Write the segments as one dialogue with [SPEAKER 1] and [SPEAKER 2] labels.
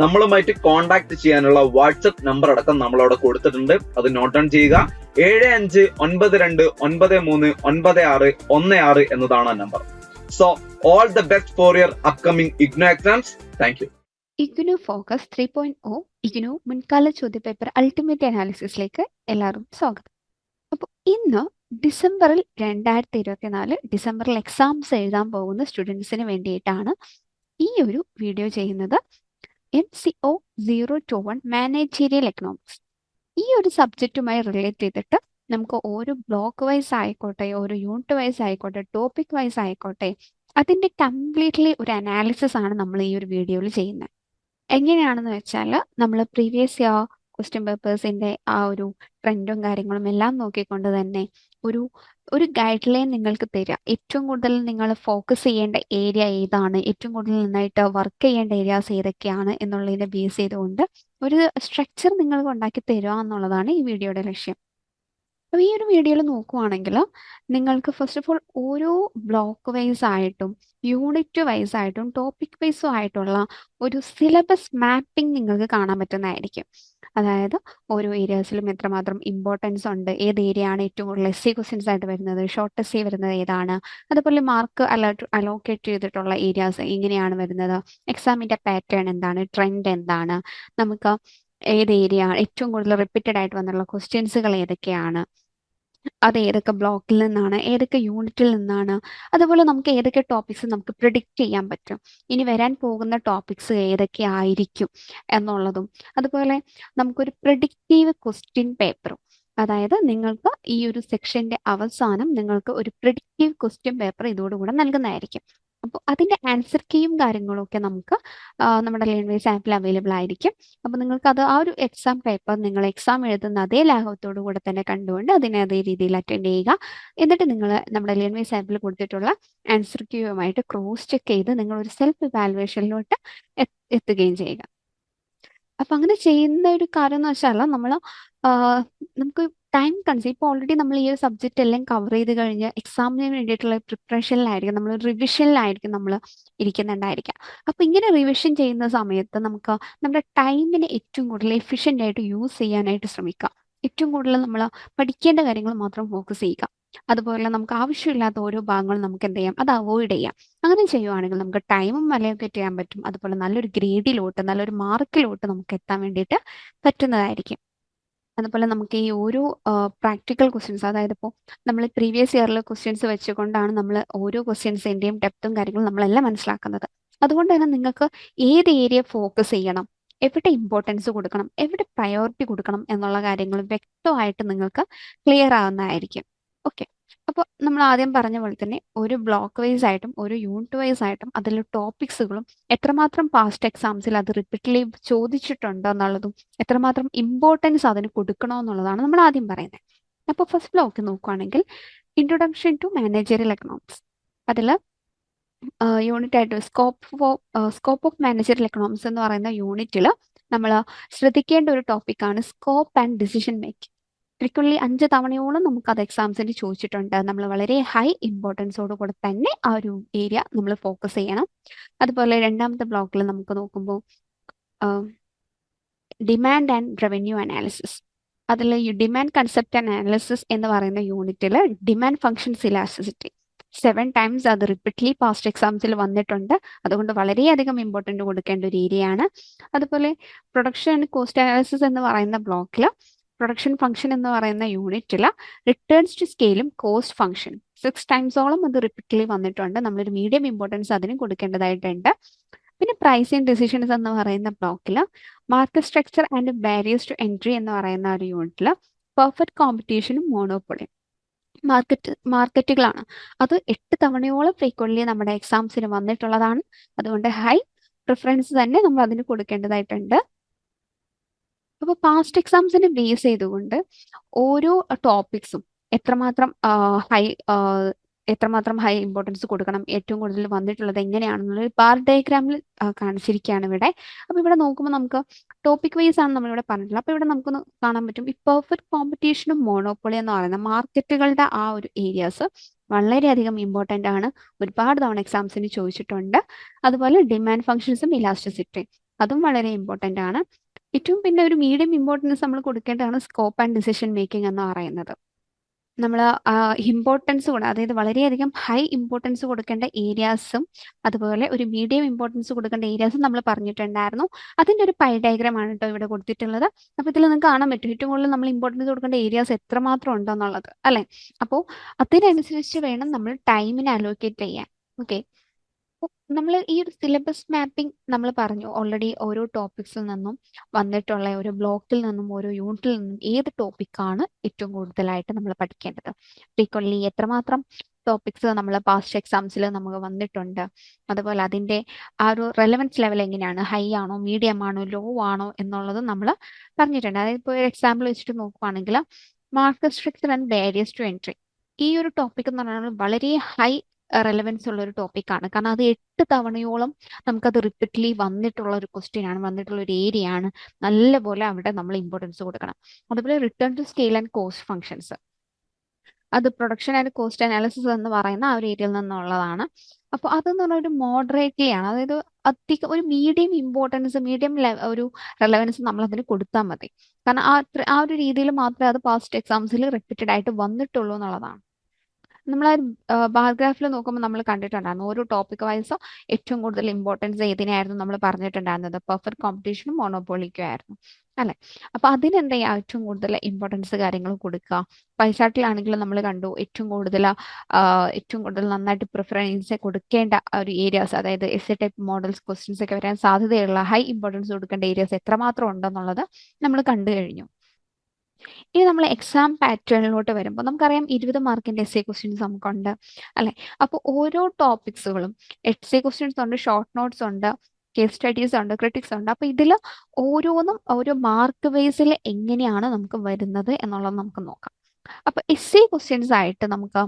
[SPEAKER 1] നമ്മളുമായിട്ട് കോൺടാക്ട് ചെയ്യാനുള്ള WhatsApp number അടക്കം നമ്മൾ അവിടെ കൊടുത്തിട്ടുണ്ട്. അത് നോട്ട് ഡൗൺ ചെയ്യുക. ഏഴ് അഞ്ച് ഒൻപത് രണ്ട് ഒൻപത് മൂന്ന് ഒൻപത് ആറ് ഒന്ന് ആറ് എന്നതാണ് ആ number so all the best for your upcoming IGNOU exams thank you
[SPEAKER 2] IGNOU focus three point O IGNOU മുൻകാല ചോദ്യപേപ്പർ അൾട്ടിമേറ്റ് അനാലിസിസിലേക്ക് എല്ലാവരും സ്വാഗതം. അപ്പോൾ ഇന്ന് ഡിസംബറിൽ രണ്ടായിരത്തി ഇരുപത്തിനാല് ഡിസംബറിൽ എക്സാംസ് എഴുതാൻ പോകുന്ന സ്റ്റുഡൻസിന് വേണ്ടിയിട്ടാണ് ഈ ഒരു വീഡിയോ ചെയ്യുന്നത്. M C O zero two one managerial economics ഈ ഒരു സബ്ജക്റ്റുമായി റിലേറ്റ് ചെയ്തിട്ട് നമുക്ക് ഓരോ ബ്ലോക്ക് വൈസ് ആയിക്കോട്ടെ ഓരോ യൂണിറ്റ് വൈസ് ആയിക്കോട്ടെ ടോപ്പിക് വൈസ് ആയിക്കോട്ടെ അതിന്റെ കംപ്ലീറ്റ്ലി ഒരു അനാലിസിസ് ആണ് നമ്മൾ ഈ ഒരു വീഡിയോയിൽ ചെയ്യുന്നത്. എങ്ങനെയാണെന്ന് വെച്ചാൽ നമ്മൾ പ്രീവിയസ് ഇയർ ക്വസ്റ്റ്യൻ പേപ്പേഴ്സിന്റെ ആ ഒരു ട്രെൻഡും കാര്യങ്ങളും എല്ലാം നോക്കിക്കൊണ്ട് തന്നെ ഒരു ഒരു ഗൈഡ് ലൈൻ നിങ്ങൾക്ക് തരിക ഏറ്റവും കൂടുതൽ നിങ്ങൾ ഫോക്കസ് ചെയ്യേണ്ട ഏരിയ ഏതാണ്? ഏറ്റവും കൂടുതൽ നന്നായിട്ട് വർക്ക് ചെയ്യേണ്ട ഏരിയാസ് ഏതൊക്കെയാണ് എന്നുള്ളതിനെ ബേസ് ചെയ്തുകൊണ്ട് ഒരു സ്ട്രക്ചർ നിങ്ങൾക്ക് ഉണ്ടാക്കി തരിക എന്നുള്ളതാണ് ഈ വീഡിയോയുടെ ലക്ഷ്യം. അപ്പോൾ ഈ ഒരു വീഡിയോയിൽ നോക്കുവാണെങ്കിൽ നിങ്ങൾക്ക് ഫസ്റ്റ് ഓഫ് ഓൾ ഓരോ ബ്ലോക്ക് വൈസ് ആയിട്ടും യൂണിറ്റ് വൈസ് ആയിട്ടും ടോപ്പിക് വൈസും ആയിട്ടുള്ള ഒരു സിലബസ് മാപ്പിംഗ് നിങ്ങൾക്ക് കാണാൻ പറ്റുന്നതായിരിക്കും. അതായത് ഓരോ ഏരിയാസിലും എത്രമാത്രം ഇമ്പോർട്ടൻസ് ഉണ്ട് ഏത് ഏരിയ ആണ് ഏറ്റവും കൂടുതൽ എസ് സി ക്വസ്റ്റ്യൻസ് ആയിട്ട് വരുന്നത് ഷോർട്ട് എസ് സി വരുന്നത് ഏതാണ് അതുപോലെ മാർക്ക് അലോട്ട് അലോക്കേറ്റ് ചെയ്തിട്ടുള്ള ഏരിയാസ് എങ്ങനെയാണ് വരുന്നത് എക്സാമിന്റെ പാറ്റേൺ എന്താണ് ട്രെൻഡ് എന്താണ് നമുക്ക് ഏത് ഏരിയ ഏറ്റവും കൂടുതൽ റിപ്പീറ്റഡ് ആയിട്ട് വന്നുള്ള ക്വസ്റ്റ്യൻസുകൾ ഏതൊക്കെയാണ് അത് ഏതൊക്കെ ബ്ലോക്കിൽ നിന്നാണ് ഏതൊക്കെ യൂണിറ്റിൽ നിന്നാണ് അതുപോലെ നമുക്ക് ഏതൊക്കെ ടോപ്പിക്സ് നമുക്ക് പ്രിഡിക്റ്റ് ചെയ്യാൻ പറ്റും. ഇനി വരാൻ പോകുന്ന ടോപ്പിക്സ് ഏതൊക്കെ ആയിരിക്കും എന്നുള്ളതും അതുപോലെ നമുക്കൊരു പ്രിഡിക്റ്റീവ് ക്വസ്റ്റ്യൻ പേപ്പറും അതായത് നിങ്ങൾക്ക് ഈ ഒരു സെക്ഷന്റെ അവസാനം നിങ്ങൾക്ക് ഒരു പ്രിഡിക്റ്റീവ് ക്വസ്റ്റ്യൻ പേപ്പർ ഇതോടുകൂടെ നൽകുന്നതായിരിക്കും. അപ്പോൾ അതിന്റെ ആൻസർ കീയും കാര്യങ്ങളും ഒക്കെ നമുക്ക് നമ്മുടെ ലേൺവേസ് ആപ്പിൽ അവൈലബിൾ ആയിരിക്കും. അപ്പോൾ നിങ്ങൾക്ക് അത് ആ ഒരു എക്സാം പേപ്പർ നിങ്ങൾ എക്സാം എഴുതുന്ന അതേ ലാഘവത്തോടു കൂടെ തന്നെ കണ്ടുകൊണ്ട് അതിനെ അതേ രീതിയിൽ അറ്റൻഡ് ചെയ്യുക. എന്നിട്ട് നിങ്ങൾ നമ്മുടെ ലേൺവേസ് ആപ്പിൽ കൊടുത്തിട്ടുള്ള ആൻസർ ക്യൂയുമായിട്ട് ക്രോസ് ചെക്ക് ചെയ്ത് നിങ്ങൾ ഒരു സെൽഫ് ഇവാലുവേഷനിലോട്ട് എത്തുകയും ചെയ്യുക. അപ്പൊ അങ്ങനെ ചെയ്യുന്ന ഒരു കാര്യം എന്ന് വെച്ചാൽ നമ്മൾ നമുക്ക് ടൈം കൺസ്യൂം ഇപ്പോൾ ഓൾറെഡി നമ്മൾ ഈ ഒരു സബ്ജക്റ്റ് എല്ലാം കവർ ചെയ്ത് കഴിഞ്ഞ് എക്സാമിന് വേണ്ടിയിട്ടുള്ള പ്രിപ്പറേഷനിലായിരിക്കും നമ്മൾ റിവിഷനിലായിരിക്കും നമ്മൾ ഇരിക്കുന്നുണ്ടായിരിക്കുക അപ്പോൾ ഇങ്ങനെ റിവിഷൻ ചെയ്യുന്ന സമയത്ത് നമുക്ക് നമ്മുടെ ടൈമിനെ ഏറ്റവും കൂടുതൽ എഫിഷ്യന്റ് ആയിട്ട് യൂസ് ചെയ്യാനായിട്ട് ശ്രമിക്കാം. ഏറ്റവും കൂടുതൽ നമ്മൾ പഠിക്കേണ്ട കാര്യങ്ങൾ മാത്രം ഫോക്കസ് ചെയ്യുക. അതുപോലെ നമുക്ക് ആവശ്യമില്ലാത്ത ഓരോ ഭാഗങ്ങളും നമുക്ക് എന്ത് ചെയ്യാം അത് അവോയ്ഡ് ചെയ്യാം. അങ്ങനെ ചെയ്യുവാണെങ്കിൽ നമുക്ക് ടൈമും അലോക്കേറ്റ് ചെയ്യാൻ പറ്റും. അതുപോലെ നല്ലൊരു ഗ്രേഡിലോട്ട് നല്ലൊരു മാർക്കിലോട്ട് നമുക്ക് എത്താൻ വേണ്ടിയിട്ട് പറ്റുന്നതായിരിക്കും. അതുപോലെ നമുക്ക് ഈ ഓരോ പ്രാക്ടിക്കൽ ക്വസ്റ്റ്യൻസ് അതായത് ഇപ്പോൾ നമ്മൾ പ്രീവിയസ് ഇയറിലെ ക്വസ്റ്റ്യൻസ് വെച്ചുകൊണ്ടാണ് നമ്മൾ ഓരോ ക്വസ്റ്റ്യൻസിന്റെയും ഡെപ്തും കാര്യങ്ങളും നമ്മളെല്ലാം മനസ്സിലാക്കുന്നത്. അതുകൊണ്ട് തന്നെ നിങ്ങൾക്ക് ഏത് ഏരിയ ഫോക്കസ് ചെയ്യണം? എവിടെ ഇമ്പോർട്ടൻസ് കൊടുക്കണം? എവിടെ പ്രയോറിറ്റി കൊടുക്കണം? എന്നുള്ള കാര്യങ്ങൾ വ്യക്തമായിട്ട് നിങ്ങൾക്ക് ക്ലിയർ ആവുന്നതായിരിക്കും. ഓക്കെ അപ്പോൾ നമ്മൾ ആദ്യം പറഞ്ഞ പോലെ തന്നെ ഒരു ബ്ലോക്ക് വൈസ് ആയിട്ടും ഒരു യൂണിറ്റ് വൈസ് ആയിട്ടും അതിൽ ടോപ്പിക്സുകളും എത്രമാത്രം പാസ്റ്റ് എക്സാംസിൽ അത് റിപ്പീറ്റ്ലി ചോദിച്ചിട്ടുണ്ടോ എന്നുള്ളതും എത്രമാത്രം ഇമ്പോർട്ടൻസ് അതിന് കൊടുക്കണോ എന്നുള്ളതാണ് നമ്മൾ ആദ്യം പറയുന്നത് അപ്പോൾ ഫസ്റ്റ് ബ്ലോക്ക് നോക്കുകയാണെങ്കിൽ ഇൻട്രൊഡക്ഷൻ ടു മാനേജറിയൽ എക്കണോമിക്സ് അതിൽ യൂണിറ്റ് ആയിട്ട് scope for scope of managerial economics എന്ന് പറയുന്ന യൂണിറ്റിൽ നമ്മൾ ശ്രദ്ധിക്കേണ്ട ഒരു ടോപ്പിക്കാണ് scope and decision making frequently അഞ്ച് തവണയോളം നമുക്ക് അത് എക്സാംസിന് ചോദിച്ചിട്ടുണ്ട്. നമ്മൾ വളരെ ഹൈ ഇമ്പോർട്ടൻസോട് കൂടെ തന്നെ ആ ഒരു ഏരിയ നമ്മൾ ഫോക്കസ് ചെയ്യണം. അതുപോലെ രണ്ടാമത്തെ ബ്ലോക്കിൽ നമുക്ക് നോക്കുമ്പോൾ ഡിമാൻഡ് ആൻഡ് റവന്യൂ അനാലിസിസ് അതിൽ ഡിമാൻഡ് കൺസെപ്റ്റ് ആൻഡ് അനാലിസിസ് എന്ന് പറയുന്ന യൂണിറ്റിൽ demand functions elasticity seven times അത് റിപ്പീറ്റ്ലി പാസ്റ്റ് എക്സാംസിൽ വന്നിട്ടുണ്ട്. അതുകൊണ്ട് വളരെയധികം ഇമ്പോർട്ടന്റ് കൊടുക്കേണ്ട ഒരു ഏരിയയാണ് അതുപോലെ പ്രൊഡക്ഷൻ കോസ്റ്റ് അനാലിസിസ് എന്ന് പറയുന്ന ബ്ലോക്കിൽ പ്രൊഡക്ഷൻ ഫംഗ്ഷൻ എന്ന് പറയുന്ന യൂണിറ്റിൽ റിട്ടേൺസ് ടു സ്കെയിലും കോസ്റ്റ് ഫംഗ്ഷൻ സിക്സ് ടൈംസോളം അത് റിപ്പീറ്റ്ലി വന്നിട്ടുണ്ട്. നമ്മളൊരു മീഡിയം ഇമ്പോർട്ടൻസ് അതിനും കൊടുക്കേണ്ടതായിട്ടുണ്ട്. പിന്നെ പ്രൈസിങ് ഡിസിഷൻസ് എന്ന് പറയുന്ന ബ്ലോക്കിൽ market structure and barriers to entry എന്ന് പറയുന്ന ഒരു യൂണിറ്റിൽ പെർഫെക്റ്റ് കോമ്പറ്റീഷനും മോണോപ്പൊളിയും മാർക്കറ്റ് മാർക്കറ്റുകളാണ് അത് എട്ട് തവണയോളം ഫ്രീക്വൻലി നമ്മുടെ എക്സാംസിന് വന്നിട്ടുള്ളതാണ്. അതുകൊണ്ട് ഹൈ പ്രിഫറൻസ് തന്നെ നമ്മൾ അതിന് കൊടുക്കേണ്ടതായിട്ടുണ്ട്. അപ്പോൾ പാസ്റ്റ് എക്സാംസിനെ ബേസ് ചെയ്തുകൊണ്ട് ഓരോ ടോപ്പിക്സും എത്രമാത്രം ഹൈ എത്രമാത്രം ഹൈ ഇമ്പോർട്ടൻസ് കൊടുക്കണം ഏറ്റവും കൂടുതൽ വന്നിട്ടുള്ളത് എങ്ങനെയാണെന്നുള്ളത് ബാർ ഡയഗ്രാമിൽ കാണിച്ചിരിക്കുകയാണ് ഇവിടെ. അപ്പോൾ ഇവിടെ നോക്കുമ്പോൾ നമുക്ക് ടോപ്പിക് വൈസ് ആണ് നമ്മളിവിടെ പറഞ്ഞിട്ടുള്ളത്. അപ്പോൾ ഇവിടെ നമുക്കൊന്ന് കാണാൻ പറ്റും. ഈ പെർഫെക്റ്റ് കോമ്പറ്റീഷനും മോണോപ്പൊളി എന്ന് പറയുന്ന മാർക്കറ്റുകളുടെ ആ ഒരു ഏരിയാസ് വളരെയധികം ഇമ്പോർട്ടന്റ് ആണ്. ഒരുപാട് തവണ എക്സാംസിന് ചോദിച്ചിട്ടുണ്ട്. അതുപോലെ ഡിമാൻഡ് ഫങ്ഷൻസും ഇലാസ്റ്റിസിറ്റി അതും വളരെ ഇമ്പോർട്ടന്റ് ആണ്. ഏറ്റവും പിന്നെ ഒരു മീഡിയം ഇമ്പോർട്ടൻസ് നമ്മൾ കൊടുക്കേണ്ടതാണ് സ്കോപ്പ് ആൻഡ് ഡിസിഷൻ മേക്കിംഗ് എന്ന് പറയുന്നത്. നമ്മൾ ഇമ്പോർട്ടൻസ് കൂടെ അതായത് വളരെയധികം ഹൈ ഇമ്പോർട്ടൻസ് കൊടുക്കേണ്ട ഏരിയാസും അതുപോലെ ഒരു മീഡിയം ഇമ്പോർട്ടൻസ് കൊടുക്കേണ്ട ഏരിയാസും നമ്മൾ പറഞ്ഞിട്ടുണ്ടായിരുന്നു. അതിന്റെ ഒരു പൈ ഡയഗ്രാം ആണ് കേട്ടോ ഇവിടെ കൊടുത്തിട്ടുള്ളത്. അപ്പോൾ ഇതിൽ നിങ്ങൾക്ക് കാണാൻ പറ്റും. ഏറ്റവും കൂടുതൽ നമ്മൾ ഇമ്പോർട്ടൻസ് കൊടുക്കേണ്ട ഏരിയാസ് എത്രമാത്രം ഉണ്ടെന്നുള്ളത്. അല്ലേ? അപ്പോൾ അതിനനുസരിച്ച് വേണം നമ്മൾ ടൈമിനെ അലോക്കേറ്റ് ചെയ്യാൻ. ഓക്കെ നമ്മൾ ഈ ഒരു സിലബസ് മാപ്പിംഗ് നമ്മൾ പറഞ്ഞു. ഓൾറെഡി ഓരോ ടോപ്പിക്സിൽ നിന്നും വന്നിട്ടുള്ള ഓരോ ബ്ലോക്കിൽ നിന്നും ഓരോ യൂണിറ്റിൽ നിന്നും ഏത് ടോപ്പിക്കാണ് ഏറ്റവും കൂടുതലായിട്ട് നമ്മൾ പഠിക്കേണ്ടത്? ഫ്രീക്വൻലി എത്രമാത്രം ടോപ്പിക്സ് നമ്മൾ പാസ്റ്റ് എക്സാംസിൽ നമുക്ക് വന്നിട്ടുണ്ട്? അതുപോലെ അതിന്റെ ആ ഒരു റെലവൻസ് ലെവൽ എങ്ങനെയാണ്? ഹൈ ആണോ മീഡിയം ആണോ ലോ ആണോ എന്നുള്ളത് നമ്മൾ പറഞ്ഞിട്ടുണ്ട്. അതായത് ഇപ്പോൾ ഒരു എക്സാമ്പിൾ വെച്ചിട്ട് നോക്കുവാണെങ്കിൽ mark structure and barriers to entry ഈ ഒരു ടോപ്പിക് എന്ന് പറഞ്ഞാൽ വളരെ ഹൈ റെലവൻസ് ഉള്ള ഒരു ടോപ്പിക്കാണ് കാരണം അത് എട്ട് തവണയോളം നമുക്കത് റിപ്പീറ്റ്ലി വന്നിട്ടുള്ള ഒരു ക്വസ്റ്റ്യൻ ആണ് വന്നിട്ടുള്ള ഒരു ഏരിയ ആണ്. നല്ലപോലെ അവിടെ നമ്മൾ ഇമ്പോർട്ടൻസ് കൊടുക്കണം. അതുപോലെ return to scale and cost functions അത് പ്രൊഡക്ഷൻ ആൻഡ് കോസ്റ്റ് അനാലിസിസ് എന്ന് പറയുന്ന ആ ഒരു ഏരിയയിൽ നിന്നുള്ളതാണ്. അപ്പോൾ അതെന്ന് പറഞ്ഞാൽ ഒരു മോഡറേറ്റ്ലി ആണ്. അതായത് അധികം ഒരു മീഡിയം ഇമ്പോർട്ടൻസ് മീഡിയം ഒരു റെലവൻസ് നമ്മൾ അതിന് കൊടുത്താൽ മതി. കാരണം ആ ആ ഒരു രീതിയിൽ മാത്രമേ അത് പാസ്റ്റ് എക്സാംസിൽ റിപ്പീറ്റഡ് ആയിട്ട് വന്നിട്ടുള്ളൂ എന്നുള്ളതാണ്. നമ്മൾ ബാർ ഗ്രാഫിൽ നോക്കുമ്പോൾ നമ്മൾ കണ്ടിട്ടുണ്ടായിരുന്നു. ഓരോ ടോപ്പിക് വൈസോ ഏറ്റവും കൂടുതൽ ഇമ്പോർട്ടൻസ് ഏതിനായിരുന്നു നമ്മൾ പറഞ്ഞിട്ടുണ്ടായിരുന്നത്? പെർഫെക്റ്റ് കോമ്പറ്റീഷനും മോണോപോളിക്കും ആയിരുന്നു. അല്ലെ? അപ്പൊ അതിനെന്താ ഏറ്റവും കൂടുതൽ ഇമ്പോർട്ടൻസ് കാര്യങ്ങൾ കൊടുക്കുക? പൈസാട്ടിലാണെങ്കിലും നമ്മൾ കണ്ടു ഏറ്റവും കൂടുതൽ ഏറ്റവും കൂടുതൽ നന്നായിട്ട് പ്രിഫറൻസ് കൊടുക്കേണ്ട ഒരു ഏരിയാസ് അതായത് എസ് ടൈപ്പ് മോഡൽസ് ക്വസ്റ്റ്യൻസ് ഒക്കെ വരാൻ സാധ്യതയുള്ള ഹൈ ഇമ്പോർട്ടൻസ് കൊടുക്കേണ്ട ഏരിയാസ് എത്രമാത്രം ഉണ്ടെന്നുള്ളത് നമ്മൾ കണ്ടു കഴിഞ്ഞു. ഇനി നമ്മൾ എക്സാം പാറ്റേണിലോട്ട് വരുമ്പോൾ നമുക്കറിയാം ഇരുപത് മാർക്കിന്റെ എസ് എ ക്വസ്റ്റ്യൻസ് നമുക്കുണ്ട് അല്ലെ? അപ്പോൾ ഓരോ ടോപ്പിക്സുകളും എസ് എ ക്വസ്റ്റ്യൻസ് ഉണ്ട് ഷോർട്ട് നോട്ട്സ് ഉണ്ട് കേസ് സ്റ്റഡീസ് ഉണ്ട് ക്രിറ്റിക്സ് ഉണ്ട്. അപ്പോൾ ഇതിൽ ഓരോന്നും ഓരോ മാർക്ക് ബേസിൽ എങ്ങനെയാണ് നമുക്ക് വരുന്നത് എന്നുള്ളത് നമുക്ക് നോക്കാം. അപ്പോൾ എസ് എ ക്വസ്റ്റ്യൻസ് ആയിട്ട് നമുക്ക്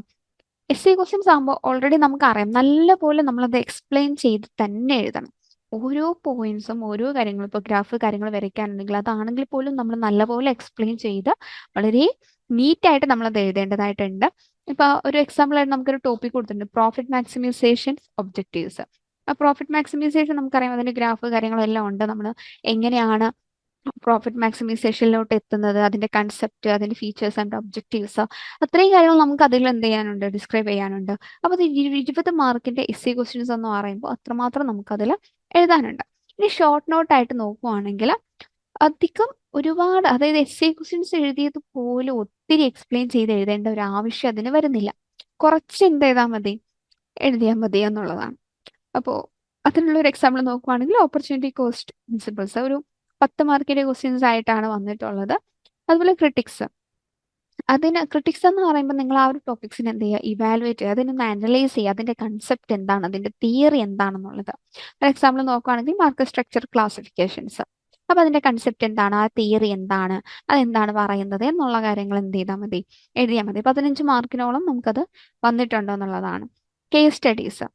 [SPEAKER 2] എസ് എ ക്വസ്റ്റ്യൻസ് ആകുമ്പോൾ ഓൾറെഡി നമുക്കറിയാം നല്ലപോലെ നമ്മളത് എക്സ്പ്ലെയിൻ ചെയ്ത് തന്നെ എഴുതണം. ഓരോ പോയിന്റ്സും ഓരോ കാര്യങ്ങളും ഇപ്പോൾ ഗ്രാഫ് കാര്യങ്ങൾ വരയ്ക്കാനുണ്ടെങ്കിൽ അതാണെങ്കിൽ പോലും നമ്മൾ നല്ലപോലെ എക്സ്പ്ലെയിൻ ചെയ്ത് വളരെ നീറ്റായിട്ട് നമ്മൾ അത് എഴുതേണ്ടതായിട്ടുണ്ട്. ഇപ്പൊ ഒരു എക്സാമ്പിൾ ആയിട്ട് നമുക്കൊരു ടോപ്പിക് കൊടുത്തിട്ടുണ്ട്. Profit maximisation objectives profit maximisation നമുക്കറിയാം അതിന്റെ ഗ്രാഫ് കാര്യങ്ങളെല്ലാം ഉണ്ട്. നമ്മൾ എങ്ങനെയാണ് പ്രോഫിറ്റ് മാക്സിമൈസേഷനിലോട്ട് എത്തുന്നത് അതിന്റെ കൺസെപ്റ്റ് അതിന്റെ ഫീച്ചേഴ്സ് ആൻഡ് ഒബ്ജക്റ്റീവ്സ് അത്രയും കാര്യങ്ങൾ നമുക്ക് അതിൽ എന്ത് ചെയ്യാനുണ്ട്? ഡിസ്ക്രൈബ് ചെയ്യാനുണ്ട്. അപ്പോൾ ഇരുപത് മാർക്കിന്റെ എസ് സി ക്വസ്റ്റ്യൻസ് എന്ന് പറയുമ്പോൾ അത്രമാത്രം നമുക്കതിൽ എഴുതാനുണ്ട്. ഇനി ഷോർട്ട് നോട്ടായിട്ട് നോക്കുവാണെങ്കിൽ അധികം ഒരുപാട് അതായത് എസ് എ ക്വസ്റ്റ്യൻസ് എഴുതിയത് പോലും ഒത്തിരി എക്സ്പ്ലെയിൻ ചെയ്ത് എഴുതേണ്ട ഒരു ആവശ്യം അതിന് വരുന്നില്ല. കുറച്ച് എന്ത് ചെയ്താൽ മതി? എഴുതിയാൽ മതി എന്നുള്ളതാണ്. അപ്പോൾ അതിനുള്ള ഒരു എക്സാമ്പിൾ നോക്കുവാണെങ്കിൽ ഓപ്പർച്യൂണിറ്റി കോസ്റ്റ് പ്രിൻസിപ്പിൾസ് ഒരു പത്ത് മാർക്കിന്റെ ക്വസ്റ്റ്യൻസ് ആയിട്ടാണ് വന്നിട്ടുള്ളത്. അതുപോലെ ക്രിട്ടിക്സ് അതിന് ക്രിട്ടിക്സ് എന്ന് പറയുമ്പോൾ നിങ്ങൾ ആ ഒരു ടോപ്പിക്സിന് എന്ത് ചെയ്യുക ഇവാലുവേറ്റ് ചെയ്യുക. അതിനൊന്ന് അനലൈസ് ചെയ്യുക. അതിന്റെ കൺസെപ്റ്റ് എന്താണ്? അതിന്റെ തിയറി എന്താണെന്നുള്ളത്. ഫോർ എക്സാമ്പിൾ നോക്കുകയാണെങ്കിൽ മാർക്ക് സ്ട്രക്ചർ ക്ലാസിഫിക്കേഷൻസ് അപ്പൊ അതിന്റെ കൺസെപ്റ്റ് എന്താണ്? ആ തിയറി എന്താണ്? അതെന്താണ് പറയുന്നത്? എന്നുള്ള കാര്യങ്ങൾ എന്ത് ചെയ്താൽ മതി? എഴുതിയാൽ മതി. പതിനഞ്ച് മാർക്കിനോളം നമുക്കത് വന്നിട്ടുണ്ടോ എന്നുള്ളതാണ്. കേസ് സ്റ്റഡീസ്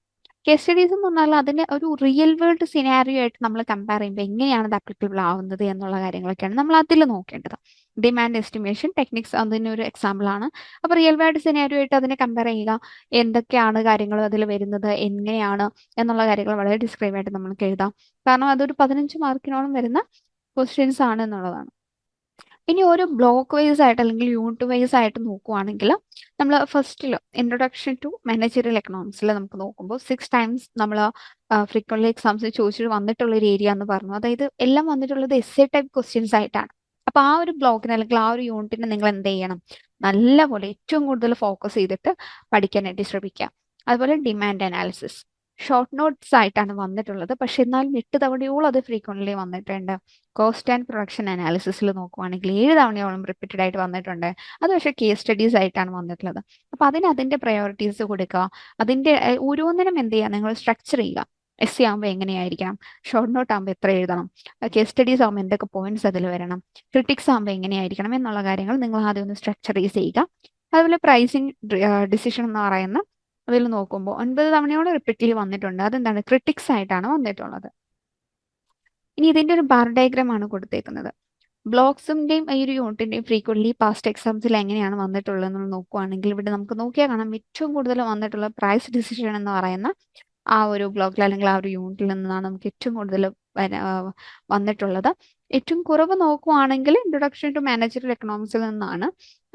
[SPEAKER 2] കേസ് സ്റ്റഡീസ് എന്ന് പറഞ്ഞാൽ അതിനെ ഒരു റിയൽ വേൾഡ് സിനാരിയോ ആയിട്ട് നമ്മൾ കമ്പയർ ചെയ്യുമ്പോൾ എങ്ങനെയാണ് അത് അപ്ലിക്കബിൾ ആവുന്നത് എന്നുള്ള കാര്യങ്ങളൊക്കെയാണ് നമ്മൾ അതിൽ നോക്കേണ്ടത്. ഡിമാൻഡ് എസ്റ്റിമേഷൻ ടെക്നിക്സ് അതിനൊരു എക്സാമ്പിൾ ആണ്. അപ്പോൾ റിയൽ വേൾഡ് സിനാരിയോ ആയിട്ട് അതിനെ കമ്പയർ ചെയ്യുക. എന്തൊക്കെയാണ് കാര്യങ്ങൾ അതിൽ വരുന്നത്? എങ്ങനെയാണ്? എന്നുള്ള കാര്യങ്ങൾ വളരെ ഡിസ്ക്രൈബ് ആയിട്ട് നമുക്ക് എഴുതാം. കാരണം അതൊരു പതിനഞ്ച് മാർക്കിനോളം വരുന്ന ക്വസ്റ്റ്യൻസ് ആണ് എന്നുള്ളതാണ്. ഇനി ഒരു ബ്ലോക്ക് വൈസ് ആയിട്ട് അല്ലെങ്കിൽ യൂണിറ്റ് വൈസ് ആയിട്ട് നോക്കുവാണെങ്കിൽ നമ്മൾ ഫസ്റ്റിൽ ഇൻട്രൊഡക്ഷൻ ടു മാനേജറിയൽ എക്കണോമിക്സിൽ നമുക്ക് നോക്കുമ്പോൾ സിക്സ് ടൈംസ് നമ്മൾ ഫ്രീക്വൻലി എക്സാംസിൽ ചോദിച്ചിട്ട് വന്നിട്ടുള്ള ഒരു ഏരിയ എന്ന് പറഞ്ഞു. അതായത് എല്ലാം വന്നിട്ടുള്ളത് എസ് എ ടൈപ്പ് ക്വസ്റ്റ്യൻസ് ആയിട്ടാണ്. അപ്പൊ ആ ഒരു ബ്ലോക്കിന് അല്ലെങ്കിൽ ആ ഒരു യൂണിറ്റിന് നിങ്ങൾ എന്ത് ചെയ്യണം? നല്ലപോലെ ഏറ്റവും കൂടുതൽ ഫോക്കസ് ചെയ്തിട്ട് പഠിക്കാനായിട്ട് ശ്രമിക്കുക അതുപോലെ ഡിമാൻഡ് അനാലിസിസ് ഷോർട്ട് നോട്ട്സ് ആയിട്ടാണ് വന്നിട്ടുള്ളത്. പക്ഷെ എന്നാലും എട്ട് തവണയോളം അത് ഫ്രീക്വന്റ്ലി വന്നിട്ടുണ്ട്. കോസ്റ്റ് ആൻഡ് പ്രൊഡക്ഷൻ അനാലിസിസിൽ നോക്കുവാണെങ്കിൽ ഏഴ് തവണയോളം റിപ്പീറ്റഡ് ആയിട്ട് വന്നിട്ടുണ്ട്. അത് പക്ഷേ കേസ് സ്റ്റഡീസ് ആയിട്ടാണ് വന്നിട്ടുള്ളത്. അപ്പോൾ അതിന് അതിന്റെ പ്രയോറിറ്റീസ് കൊടുക്കുക. അതിന്റെ ഓരോന്നിനും എന്ത് ചെയ്യുക? നിങ്ങൾ സ്ട്രക്ചർ ചെയ്യുക. എസ് സി ആകുമ്പോൾ എങ്ങനെയായിരിക്കണം? ഷോർട്ട് നോട്ട് ആകുമ്പോൾ എത്ര എഴുതണം? കേസ് സ്റ്റഡീസ് ആകുമ്പോൾ എന്തൊക്കെ പോയിന്റ്സ് അതിൽ വരണം? ക്രിട്ടിക്സ് ആകുമ്പോൾ എങ്ങനെയായിരിക്കണം? എന്നുള്ള കാര്യങ്ങൾ നിങ്ങൾ ആദ്യം ഒന്ന് സ്ട്രക്ചറൈസ് ചെയ്യുക. അതുപോലെ പ്രൈസിങ് ഡിസിഷൻ എന്ന് പറയുന്ന അതിൽ നോക്കുമ്പോൾ ഒൻപത് തവണയോളം റിപ്പീറ്റ്ലി വന്നിട്ടുണ്ട്. അതെന്താണ്? ക്രിട്ടിക്സ് ആയിട്ടാണ് വന്നിട്ടുള്ളത്. ഇനി ഇതിന്റെ ഒരു ബാർ ഡയഗ്രാം ആണ് കൊടുത്തേക്കുന്നത്. ബ്ലോക്സിന്റെയും ഈ ഒരു യൂണിറ്റിന്റെയും ഫ്രീക്വന്റ്ലി പാസ്റ്റ് എക്സാംസിൽ എങ്ങനെയാണ് വന്നിട്ടുള്ളത് എന്ന് നോക്കുവാണെങ്കിൽ ഇവിടെ നമുക്ക് നോക്കിയാൽ കാണാം. ഏറ്റവും കൂടുതൽ വന്നിട്ടുള്ള പ്രൈസ് ഡിസിഷൻ എന്ന് പറയുന്ന ആ ഒരു ബ്ലോക്കിൽ അല്ലെങ്കിൽ ആ ഒരു യൂണിറ്റിൽ നിന്നാണ് നമുക്ക് ഏറ്റവും കൂടുതൽ വന്നിട്ടുള്ളത്. ഏറ്റവും കുറവ് നോക്കുവാണെങ്കിൽ ഇൻട്രൊഡക്ഷൻ ടു മാനേജറൽ എക്കണോമിക്സിൽ നിന്നാണ്.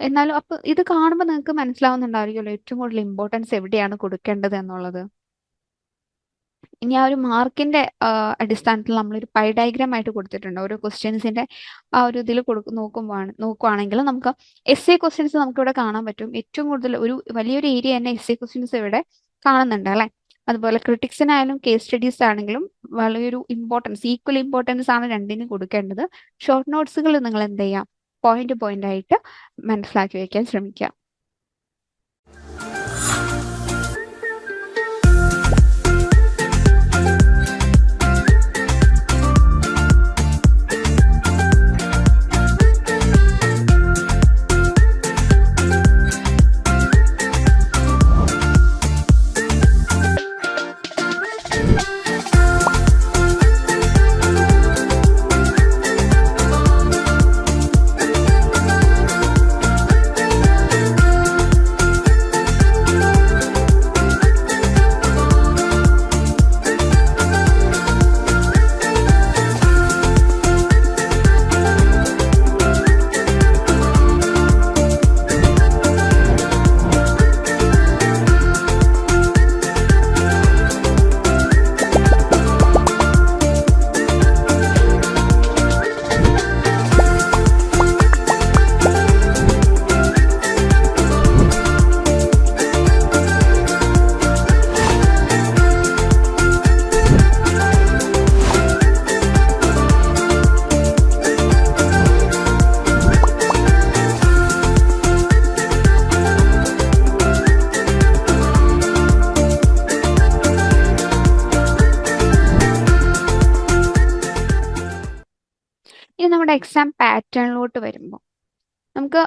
[SPEAKER 2] എന്നാലും അപ്പൊ ഇത് കാണുമ്പോൾ നിങ്ങൾക്ക് മനസ്സിലാവുന്നുണ്ടായിരിക്കുമല്ലോ ഏറ്റവും കൂടുതൽ ഇമ്പോർട്ടൻസ് എവിടെയാണ് കൊടുക്കേണ്ടത് എന്നുള്ളത്. ഇനി ആ ഒരു മാർക്കിന്റെ അടിസ്ഥാനത്തിൽ നമ്മളൊരു പൈ ഡയഗ്രാം ആയിട്ട് കൊടുത്തിട്ടുണ്ട്. ഓരോ ക്വസ്റ്റ്യൻസിന്റെ ആ ഒരു ഇതിൽ കൊടുക്ക നോക്കുമ്പോൾ നോക്കുവാണെങ്കിൽ നമുക്ക് എസ് എ ക്വസ്റ്റ്യൻസ് നമുക്ക് ഇവിടെ കാണാൻ പറ്റും. ഏറ്റവും കൂടുതൽ ഒരു വലിയൊരു ഏരിയ തന്നെ എസ് എ ക്വസ്റ്റ്യൻസ് ഇവിടെ കാണുന്നുണ്ട് അല്ലെ? അതുപോലെ ക്രിട്ടിക്സിനായാലും കേസ് സ്റ്റഡീസ് ആണെങ്കിലും വളരെയൊരു ഇമ്പോർട്ടൻസ് ഈക്വൽ ഇമ്പോർട്ടൻസ് ആണ് രണ്ടിനും കൊടുക്കേണ്ടത്. ഷോർട്ട് നോട്ട്സുകൾ നിങ്ങൾ എന്ത് ചെയ്യാം? പോയിന്റ് പോയിന്റ് ആയിട്ട് മനസ്സിലാക്കി വയ്ക്കാൻ ശ്രമിക്കുക ഇനി നമ്മുടെ എക്സാം പാറ്റേണിലോട്ട് വരുമ്പോൾ നമുക്ക്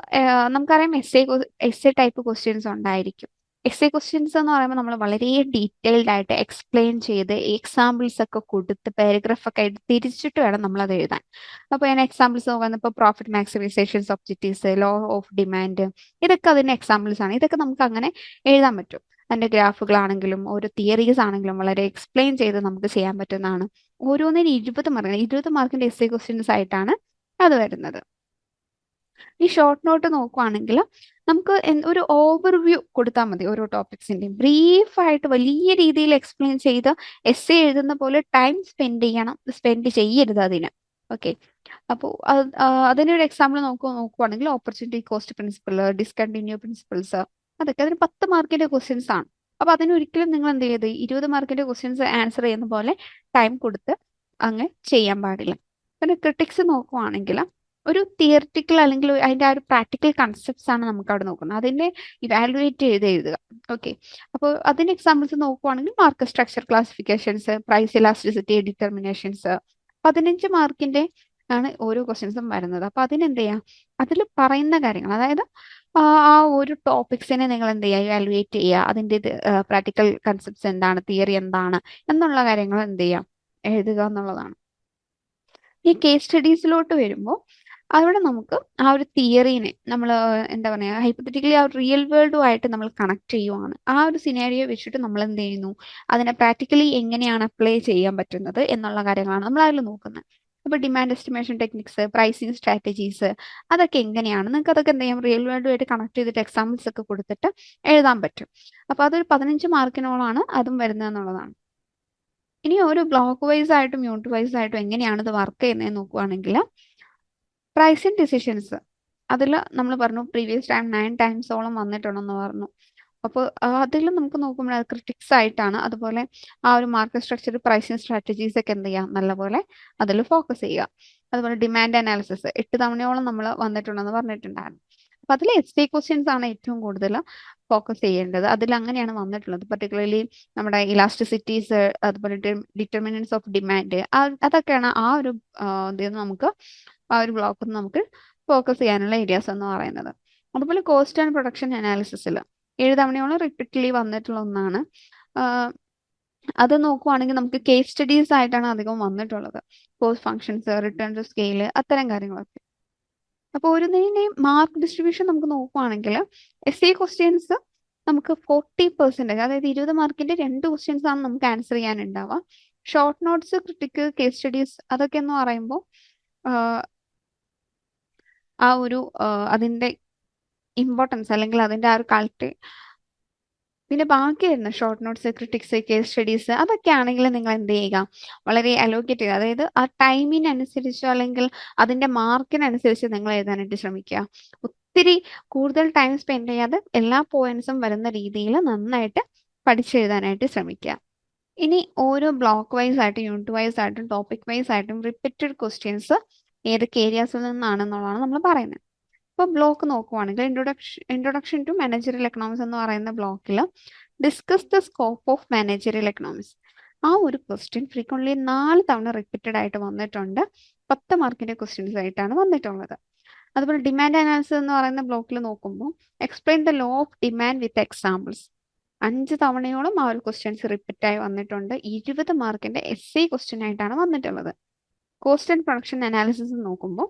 [SPEAKER 2] നമുക്കറിയാം essay essay type questions ഉണ്ടായിരിക്കും. എസ് എ ക്വസ്റ്റ്യൻസ് എന്ന് പറയുമ്പോൾ നമ്മൾ വളരെ ഡീറ്റെയിൽഡ് ആയിട്ട് എക്സ്പ്ലെയിൻ ചെയ്ത് എക്സാമ്പിൾസ് ഒക്കെ കൊടുത്ത് പാരഗ്രാഫ് ഒക്കെ ആയിട്ട് തിരിച്ചിട്ട് വേണം നമ്മൾ അത് എഴുതാൻ. അപ്പോൾ ഞാൻ എക്സാമ്പിൾസ് നോക്കുന്നത് ഇപ്പോൾ profit maximisations objectives law of demand ഇതൊക്കെ അതിന്റെ എക്സാമ്പിൾസ് ആണ്. ഇതൊക്കെ നമുക്ക് അങ്ങനെ എഴുതാൻ പറ്റും. അതിന്റെ ഗ്രാഫുകളാണെങ്കിലും ഓരോ തിയറീസ് ആണെങ്കിലും വളരെ എക്സ്പ്ലെയിൻ ചെയ്ത് നമുക്ക് ചെയ്യാൻ പറ്റുന്നതാണ്. ഓരോന്നിനും ഇരുപത് മാർക്ക് ഇരുപത് മാർക്കിന്റെ എസ് എ ക്വസ്റ്റ്യൻസ് ആയിട്ടാണ് അത് വരുന്നത്. ഈ ഷോർട്ട് നോട്ട് നോക്കുവാണെങ്കിൽ നമുക്ക് ഒരു ഓവർവ്യൂ കൊടുത്താൽ മതി ഓരോ ടോപ്പിക്സിന്റെയും ബ്രീഫായിട്ട് വലിയ രീതിയിൽ എക്സ്പ്ലെയിൻ ചെയ്ത് എസ് എഴുതുന്ന പോലെ ടൈം സ്പെൻഡ് ചെയ്യണം സ്പെൻഡ് ചെയ്യരുത് അതിന്. ഓക്കെ അപ്പോൾ അതിനൊരു എക്സാമ്പിൾ നോക്കുക നോക്കുവാണെങ്കിൽ opportunity cost principle discontinue principles അതൊക്കെ അതിന് പത്ത് മാർക്കിന്റെ ക്വസ്റ്റ്യൻസ് ആണ്. അപ്പൊ അതിനൊരിക്കലും നിങ്ങൾ എന്ത് ചെയ്ത് ഇരുപത് മാർക്കിന്റെ ക്വസ്റ്റ്യൻസ് ആൻസർ ചെയ്യുന്ന പോലെ ടൈം കൊടുത്ത് അങ്ങ് ചെയ്യാൻ പാടില്ല. പിന്നെ ക്രിട്ടിക്സ് നോക്കുവാണെങ്കിൽ ഒരു തിയറിറ്റിക്കൽ അല്ലെങ്കിൽ അതിന്റെ ആ ഒരു പ്രാക്ടിക്കൽ കൺസെപ്റ്റ്സ് ആണ് നമുക്ക് അവിടെ നോക്കുന്നത്. അതിന്റെ ഇവാലുവേറ്റ് ചെയ്ത് എഴുതുക. ഓക്കെ അപ്പോൾ അതിന് എക്സാമ്പിൾസ് നോക്കുവാണെങ്കിൽ mark structure classifications price elasticity determinations പതിനഞ്ച് മാർക്കിന്റെ ആണ് ഓരോ ക്വസ്റ്റ്യൻസും വരുന്നത്. അപ്പൊ അതിനെന്ത് ചെയ്യാം അതിൽ പറയുന്ന കാര്യങ്ങൾ. അതായത് ആ ഒരു ടോപ്പിക്സിനെ നിങ്ങൾ എന്ത് ചെയ്യുക ഇവാലുവേറ്റ് ചെയ്യുക അതിന്റെ പ്രാക്ടിക്കൽ കൺസെപ്റ്റ്സ് എന്താണ്? തിയറി എന്താണ്? എന്നുള്ള കാര്യങ്ങൾ എന്ത് ചെയ്യാം എഴുതുക എന്നുള്ളതാണ്. ഈ കേസ് സ്റ്റഡീസിലോട്ട് വരുമ്പോൾ അവിടെ നമുക്ക് ആ ഒരു തിയറീനെ നമ്മൾ എന്താ പറയുക ഹൈപ്പത്തറ്റിക്കലി ആ റിയൽ വേൾഡുമായിട്ട് നമ്മൾ കണക്ട് ചെയ്യുവാണ്. ആ ഒരു സിനാരിയോ വെച്ചിട്ട് നമ്മൾ എന്ത് ചെയ്യുന്നു അതിനെ പ്രാക്ടിക്കലി എങ്ങനെയാണ് അപ്ലൈ ചെയ്യാൻ പറ്റുന്നത്? എന്നുള്ള കാര്യങ്ങളാണ് നമ്മൾ അതിൽ നോക്കുന്നത്. ഇപ്പൊ demand estimation techniques pricing strategies അതൊക്കെ എങ്ങനെയാണ്? നിങ്ങൾക്ക് അതൊക്കെ എന്ത് ചെയ്യാം? റിയൽ വേൾഡുമായിട്ട് കണക്ട് ചെയ്തിട്ട് എക്സാമ്പിൾസ് ഒക്കെ കൊടുത്തിട്ട് എഴുതാൻ പറ്റും. അപ്പോൾ അതൊരു പതിനഞ്ച് മാർക്കിനോളാണ് അതും വരുന്നത് എന്നുള്ളതാണ് ഇനി ഒരു ബ്ലോക്ക് വൈസ് ആയിട്ടും യൂണിറ്റ് വൈസ് ആയിട്ടും എങ്ങനെയാണ് ഇത് വർക്ക് ചെയ്യുന്നത് നോക്കുവാണെങ്കിൽ പ്രൈസിങ് ഡിസിഷൻസ് അതിൽ നമ്മൾ പറഞ്ഞു പ്രീവിയസ് ടൈം നയൻ ടൈംസോളം വന്നിട്ടുണ്ടെന്ന് പറഞ്ഞു. അപ്പോൾ അതിൽ നമുക്ക് നോക്കുമ്പോൾ അത് ക്രിറ്റിക്സ് ആയിട്ടാണ്. അതുപോലെ ആ ഒരു മാർക്കറ്റ് സ്ട്രക്ചർ പ്രൈസിങ് സ്ട്രാറ്റജീസ് ഒക്കെ എന്ത് ചെയ്യാം? നല്ലപോലെ അതിൽ ഫോക്കസ് ചെയ്യുക. അതുപോലെ ഡിമാൻഡ് അനാലിസിസ് എട്ട് തവണയോളം നമ്മൾ വന്നിട്ടുണ്ടെന്ന് പറഞ്ഞിട്ടുണ്ടായിരുന്നു. അപ്പൊ അതിൽ എസ് ഡി ക്വസ്റ്റ്യൻസ് ആണ് ഏറ്റവും കൂടുതൽ ഫോക്കസ് ചെയ്യേണ്ടത്. അതിൽ അങ്ങനെയാണ് വന്നിട്ടുള്ളത്. പർട്ടിക്കുലർലി നമ്മുടെ ഇലാസ്റ്റിസിറ്റീസ് അതുപോലെ ഡിറ്റർമിനൻസ് ഓഫ് ഡിമാൻഡ് അതൊക്കെയാണ് ആ ഒരു ഇതിൽ നമുക്ക് ആ ഒരു ബ്ലോക്കിൽ നമുക്ക് ഫോക്കസ് ചെയ്യാനുള്ള ഏരിയാസ് എന്ന് പറയുന്നത്. അതുപോലെ കോസ്റ്റ് ആൻഡ് പ്രൊഡക്ഷൻ അനാലിസിസിൽ ഏഴ് തവണയോളം റിപ്പീറ്റ്ലി വന്നിട്ടുള്ള ഒന്നാണ്. അത് നോക്കുവാണെങ്കിൽ നമുക്ക് കേസ് സ്റ്റഡീസ് ആയിട്ടാണ് അധികം വന്നിട്ടുള്ളത്. Cost functions return to scale അത്തരം കാര്യങ്ങളൊക്കെ. അപ്പോൾ ഒരു നേരെയും മാർക്ക് ഡിസ്ട്രിബ്യൂഷൻ നമുക്ക് നോക്കുവാണെങ്കിൽ എസ് ഐ ക്വസ്റ്റ്യൻസ് നമുക്ക് ഫോർട്ടി പെർസെന്റേജ് അതായത് ഇരുപത് മാർക്കിന്റെ രണ്ട് ക്വസ്റ്റ്യൻസ് ആണ് നമുക്ക് answer ചെയ്യാനുണ്ടാവുക. Short notes critic case studies അതൊക്കെ എന്ന് പറയുമ്പോൾ ആ ഒരു അതിന്റെ ഇമ്പോർട്ടൻസ് അല്ലെങ്കിൽ അതിന്റെ ആ ഒരു കളക്ട് പിന്നെ ബാക്കി വരുന്ന short notes critics case studies അതൊക്കെ ആണെങ്കിൽ നിങ്ങൾ എന്ത് ചെയ്യുക? വളരെ അലോക്കേറ്റ് ചെയ്യുക. അതായത് ആ ടൈമിനനുസരിച്ചോ അല്ലെങ്കിൽ അതിന്റെ മാർക്കിനനുസരിച്ച് നിങ്ങൾ എഴുതാനായിട്ട് ശ്രമിക്കുക. ഒത്തിരി കൂടുതൽ ടൈം സ്പെൻഡ് ചെയ്യാതെ എല്ലാ പോയിന്റ്സും വരുന്ന രീതിയിൽ നന്നായിട്ട് പഠിച്ചെഴുതാനായിട്ട് ശ്രമിക്കുക. ഇനി ഓരോ ബ്ലോക്ക് വൈസ് ആയിട്ടും യൂണിറ്റ് വൈസ് ആയിട്ടും ടോപ്പിക് വൈസ് ആയിട്ടും റിപ്പീറ്റഡ് ക്വസ്റ്റ്യൻസ് ഏതൊക്കെ ഏരിയാസിൽ നിന്നാണെന്നുള്ളതാണ് നമ്മൾ പറയുന്നത്. ഇപ്പോൾ ബ്ലോക്ക് നോക്കുവാണെങ്കിൽ introduction introduction to managerial economics എന്ന് പറയുന്ന ബ്ലോക്കിൽ discuss the scope of managerial economics ആ ഒരു ക്വസ്റ്റ്യൻ ഫ്രീക്വൻലി നാല് തവണ റിപ്പീറ്റഡ് ആയിട്ട് വന്നിട്ടുണ്ട്. പത്ത് മാർക്കിന്റെ ക്വസ്റ്റ്യൻസ് ആയിട്ടാണ് വന്നിട്ടുള്ളത്. അതുപോലെ ഡിമാൻഡ് അനാലിസിസ് എന്ന് പറയുന്ന ബ്ലോക്കിൽ നോക്കുമ്പോൾ explain the law of demand with examples അഞ്ച് തവണയോളം ആ ഒരു ക്വസ്റ്റ്യൻസ് റിപ്പീറ്റ് ആയി വന്നിട്ടുണ്ട്. ഇരുപത് മാർക്കിന്റെ എസ് ഐ ക്വസ്റ്റ്യൻ ആയിട്ടാണ് വന്നിട്ടുള്ളത്. കോസ്റ്റ് ആൻഡ് പ്രൊഡക്ഷൻ അനാലിസിസ് നോക്കുമ്പോൾ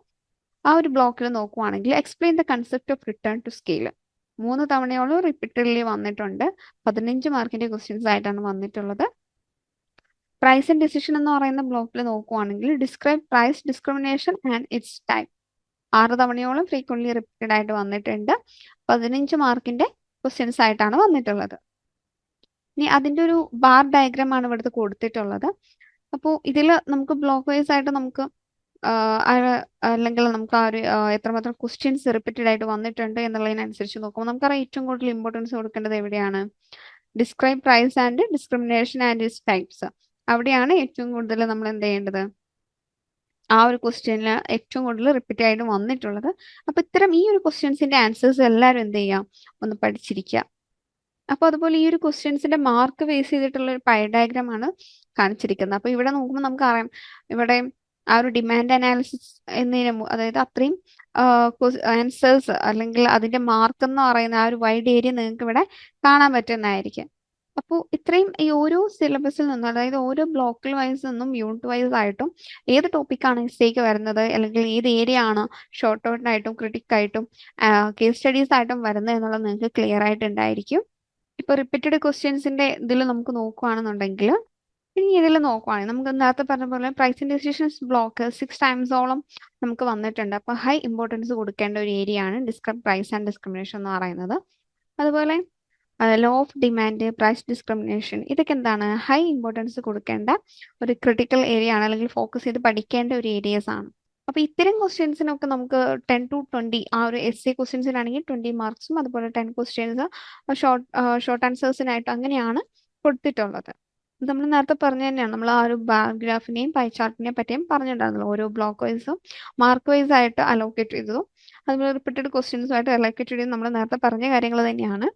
[SPEAKER 2] ആ ഒരു ബ്ലോക്കിൽ നോക്കുവാണെങ്കിൽ explain the concept of return to scale മൂന്ന് തവണയോളം റിപ്പീറ്റഡ്ലി വന്നിട്ടുണ്ട്. പതിനഞ്ച് മാർക്കിന്റെ ക്വസ്റ്റ്യൻസ് ആയിട്ടാണ് വന്നിട്ടുള്ളത്. പ്രൈസ് ആൻഡ് ഡിസിഷൻ എന്ന് പറയുന്ന ബ്ലോക്കിൽ നോക്കുവാണെങ്കിൽ describe price discrimination and its type ആറ് തവണയോളം ഫ്രീക്വൻലി റിപ്പീറ്റഡ് ആയിട്ട് വന്നിട്ടുണ്ട്. പതിനഞ്ച് മാർക്കിന്റെ ക്വസ്റ്റ്യൻസ് ആയിട്ടാണ് വന്നിട്ടുള്ളത്. ഇനി അതിന്റെ ഒരു ബാർ ഡയഗ്രാം ആണ് ഇവിടുത്തെ കൊടുത്തിട്ടുള്ളത്. അപ്പോൾ ഇതിൽ നമുക്ക് ബ്ലോക്ക് വൈസ് ആയിട്ട് നമുക്ക് അല്ലെങ്കിൽ നമുക്ക് ആ ഒരു എത്രമാത്രം ക്വസ്റ്റ്യൻസ് റിപ്പീറ്റഡ് ആയിട്ട് വന്നിട്ടുണ്ട് എന്നുള്ളതിനനുസരിച്ച് നോക്കുമ്പോൾ നമുക്കറിയാം ഏറ്റവും കൂടുതൽ ഇമ്പോർട്ടൻസ് കൊടുക്കേണ്ടത് എവിടെയാണ്? Describe price and discrimination and is types അവിടെയാണ് ഏറ്റവും കൂടുതൽ നമ്മൾ എന്ത് ചെയ്യേണ്ടത്? ആ ഒരു ക്വസ്റ്റ്യനിൽ ഏറ്റവും കൂടുതൽ റിപ്പീറ്റ് ആയിട്ട് വന്നിട്ടുള്ളത്. അപ്പൊ ഇത്തരം ഈ ഒരു ക്വസ്റ്റ്യൻസിന്റെ ആൻസേഴ്സ് എല്ലാവരും എന്ത് ചെയ്യാം? ഒന്ന് പഠിച്ചിരിക്കുക. അപ്പൊ അതുപോലെ ഈ ഒരു ക്വസ്റ്റ്യൻസിന്റെ മാർക്ക് ബേസ് ചെയ്തിട്ടുള്ള ഒരു പൈ ഡയഗ്രാം ആണ് കാണിച്ചിരിക്കുന്നത്. അപ്പൊ ഇവിടെ നോക്കുമ്പോൾ നമുക്ക് അറിയാം ഇവിടെ ആ ഒരു ഡിമാൻഡ് അനാലിസിസ് എന്നതിന് അതായത് അത്രയും ആൻസേഴ്സ് അല്ലെങ്കിൽ അതിന്റെ മാർക്ക് എന്ന് പറയുന്ന ആ ഒരു വൈഡ് ഏരിയ നിങ്ങൾക്ക് ഇവിടെ കാണാൻ പറ്റുന്നതായിരിക്കും. അപ്പോൾ ഇത്രയും ഈ ഓരോ സിലബസിൽ നിന്നും അതായത് ഓരോ ബ്ലോക്കിൽ വൈസ് നിന്നും യൂണിറ്റ് വൈസ് ആയിട്ടും ഏത് ടോപ്പിക്കാണ് മിസ്റ്റേക്ക് വരുന്നത് അല്ലെങ്കിൽ ഏത് ഏരിയ ആണ് ഷോർട്ട് ഔട്ട് ആയിട്ടും ക്രിട്ടിക് ആയിട്ടും കേസ് സ്റ്റഡീസ് ആയിട്ടും വരുന്നത് എന്നുള്ളത് നിങ്ങൾക്ക് ക്ലിയർ ആയിട്ടുണ്ടായിരിക്കും. ഇപ്പൊ റിപ്പീറ്റഡ് ക്വസ്റ്റ്യൻസിന്റെ ഇതിൽ നമുക്ക് നോക്കുകയാണെന്നുണ്ടെങ്കിൽ ഇനി ഇതിൽ നോക്കുവാണെങ്കിൽ നമുക്ക് നേരത്തെ പറഞ്ഞ പോലെ price and decisions block six ടൈംസോളം നമുക്ക് വന്നിട്ടുണ്ട്. അപ്പോൾ ഹൈ ഇമ്പോർട്ടൻസ് കൊടുക്കേണ്ട ഒരു ഏരിയ ആണ് ഡിസ്ക്രിം പ്രൈസ് ആൻഡ് ഡിസ്ക്രിമിനേഷൻ എന്ന് പറയുന്നത്. അതുപോലെ law of demand price discrimination ഇതൊക്കെ എന്താണ്? ഹൈ ഇമ്പോർട്ടൻസ് കൊടുക്കേണ്ട ഒരു ക്രിട്ടിക്കൽ ഏരിയ ആണ് അല്ലെങ്കിൽ ഫോക്കസ് ചെയ്ത് പഠിക്കേണ്ട ഒരു ഏരിയസ് ആണ്. അപ്പൊ ഇത്തരം ക്വസ്റ്റ്യൻസിനൊക്കെ നമുക്ക് ടെൻ ടു ട്വന്റി ആ ഒരു എസ് എ ക്വസ്റ്റ്യൻസിനാണെങ്കിൽ ട്വന്റി മാർക്സും അതുപോലെ ടെൻ ക്വസ്റ്റ്യൻസ് ഷോർട്ട് ഷോർട്ട് ആൻസേഴ്സിനായിട്ട് അങ്ങനെയാണ് കൊടുത്തിട്ടുള്ളത്. നമ്മൾ നേരത്തെ പറഞ്ഞ തന്നെയാണ്. നമ്മൾ ആ ഒരു ബാർഗ്രാഫിനെയും പൈ ചാർട്ടിനെയും പറ്റിയും പറഞ്ഞിട്ടുണ്ടായിരുന്നല്ലോ. ഓരോ ബ്ലോക്ക് വൈസും മാർക്ക് വൈസ് ആയിട്ട് അലോക്കേറ്റ് ചെയ്തു അതുപോലെ റിപ്പീറ്റഡ് ക്വസ്റ്റ്യൻസുമായിട്ട് അലോക്കേറ്റ് ചെയ്തതും നമ്മൾ നേരത്തെ പറഞ്ഞ കാര്യങ്ങൾ തന്നെയാണ്.